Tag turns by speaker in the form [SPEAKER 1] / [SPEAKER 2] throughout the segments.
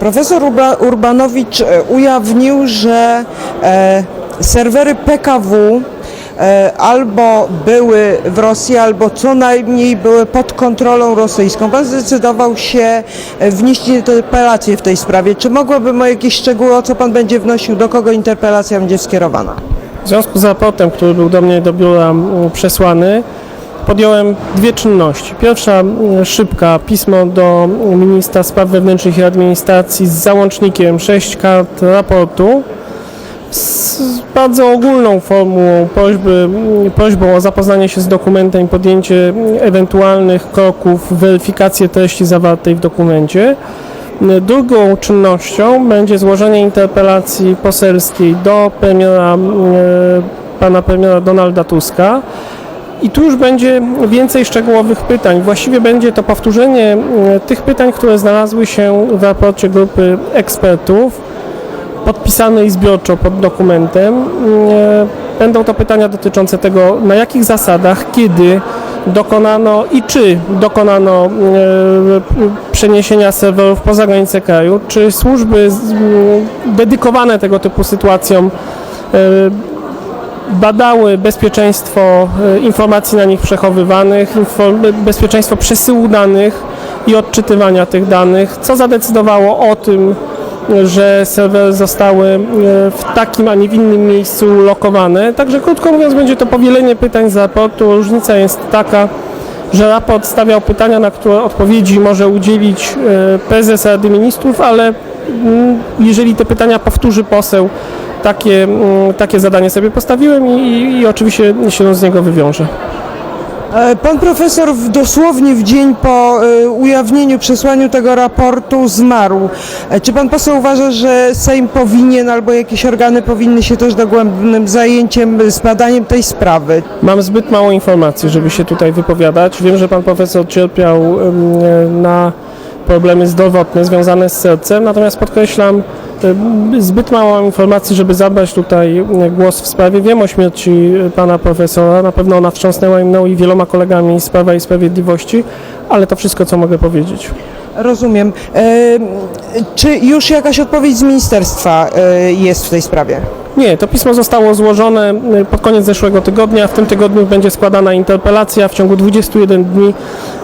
[SPEAKER 1] Profesor Urba, Urbanowicz e, ujawnił, że e, serwery PKW e, albo były w Rosji, albo co najmniej były pod kontrolą rosyjską. Pan zdecydował się wnieść interpelację w tej sprawie. Czy mogłoby o jakieś szczegóły, o co pan będzie wnosił, do kogo interpelacja będzie skierowana?
[SPEAKER 2] W związku z raportem, który był do mnie do biura mm, przesłany, podjąłem dwie czynności. Pierwsza szybka, pismo do ministra spraw wewnętrznych i administracji z załącznikiem 6 kart raportu z bardzo ogólną formułą prośby, prośbą o zapoznanie się z dokumentem i podjęcie ewentualnych kroków, weryfikację treści zawartej w dokumencie. Drugą czynnością będzie złożenie interpelacji poselskiej do premiera, e, pana premiera Donalda Tuska. I tu już będzie więcej szczegółowych pytań. Właściwie będzie to powtórzenie e, tych pytań, które znalazły się w raporcie grupy ekspertów, podpisanej zbiorczo pod dokumentem. E, Będą to pytania dotyczące tego, na jakich zasadach, kiedy dokonano i czy dokonano e, przeniesienia serwerów poza granice kraju, czy służby dedykowane tego typu sytuacjom badały bezpieczeństwo e, informacji na nich przechowywanych, bezpieczeństwo przesyłu danych i odczytywania tych danych, co zadecydowało o tym, że serwery zostały e, w takim, a nie w innym miejscu ulokowane. Także krótko mówiąc, będzie to powielenie pytań z raportu. Różnica jest taka, że raport stawiał pytania, na które odpowiedzi może udzielić e, prezes Rady Ministrów, ale jeżeli te pytania powtórzy poseł, takie, mm, takie zadanie sobie postawiłem i, i, i oczywiście się z niego wywiążę.
[SPEAKER 1] E, Pan profesor dosłownie w dzień po e, ujawnieniu, przesłaniu tego raportu zmarł. E, Czy pan poseł uważa, że Sejm powinien albo jakieś organy powinny się też dogłębnym zajęciem z badaniem tej sprawy?
[SPEAKER 2] Mam zbyt mało informacji, żeby się tutaj wypowiadać. Wiem, że pan profesor cierpiał em, na problemy zdrowotne związane z sercem, natomiast podkreślam, em, zbyt mało mam informacji, żeby zabrać tutaj e, głos w sprawie. Wiem o śmierci e, pana profesora, na pewno ona wstrząsnęła mną i wieloma kolegami z Prawa i Sprawiedliwości, ale to wszystko, co mogę powiedzieć.
[SPEAKER 1] Rozumiem. E, Czy już jakaś odpowiedź z ministerstwa e, jest w tej sprawie?
[SPEAKER 2] Nie, to pismo zostało złożone y, pod koniec zeszłego tygodnia. W tym tygodniu będzie składana interpelacja. W ciągu 21 dni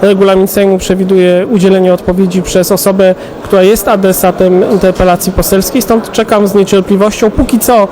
[SPEAKER 2] regulamin Sejmu przewiduje udzielenie odpowiedzi przez osobę, która jest adresatem interpelacji poselskiej. Stąd czekam z niecierpliwością. Póki co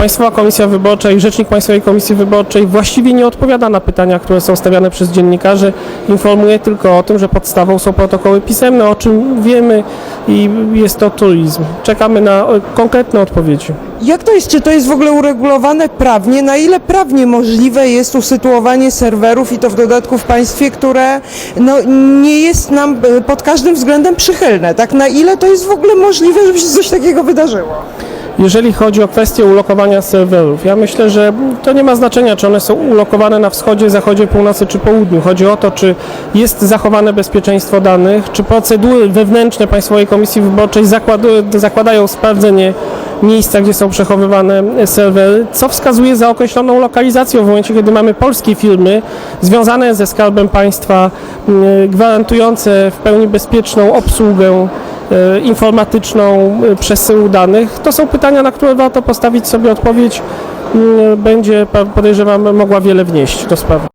[SPEAKER 2] Państwowa Komisja Wyborcza i Rzecznik Państwowej Komisji Wyborczej właściwie nie odpowiada na pytania, które są stawiane przez dziennikarzy. Informuje tylko o tym, że podstawą są protokoły pisemne, o czym wiemy i jest to turizm. Czekamy na e, konkretne odpowiedzi.
[SPEAKER 1] Jak to jest? Czy to jest w ogóle uregulowane prawnie? Na ile prawnie możliwe jest usytuowanie serwerów i to w dodatku w państwie, które no, nie jest nam e, pod każdym względem przychylne? Tak? Na ile to jest w ogóle możliwe, żeby się coś takiego wydarzyło?
[SPEAKER 2] Jeżeli chodzi o kwestię ulokowania serwerów, ja myślę, że to nie ma znaczenia, czy one są ulokowane na wschodzie, zachodzie, północy czy południu. Chodzi o to, czy jest zachowane bezpieczeństwo danych, czy procedury wewnętrzne Państwowej Komisji Wyborczej zakładają sprawdzenie miejsca, gdzie są przechowywane serwery, co wskazuje za określoną lokalizacją w momencie, kiedy mamy polskie firmy związane ze Skarbem Państwa, mm, gwarantujące w pełni bezpieczną obsługę informatyczną e, przesyłu danych. To są pytania, na które warto postawić sobie odpowiedź. Mm, Będzie, pa- podejrzewam, mogła wiele wnieść do sprawy.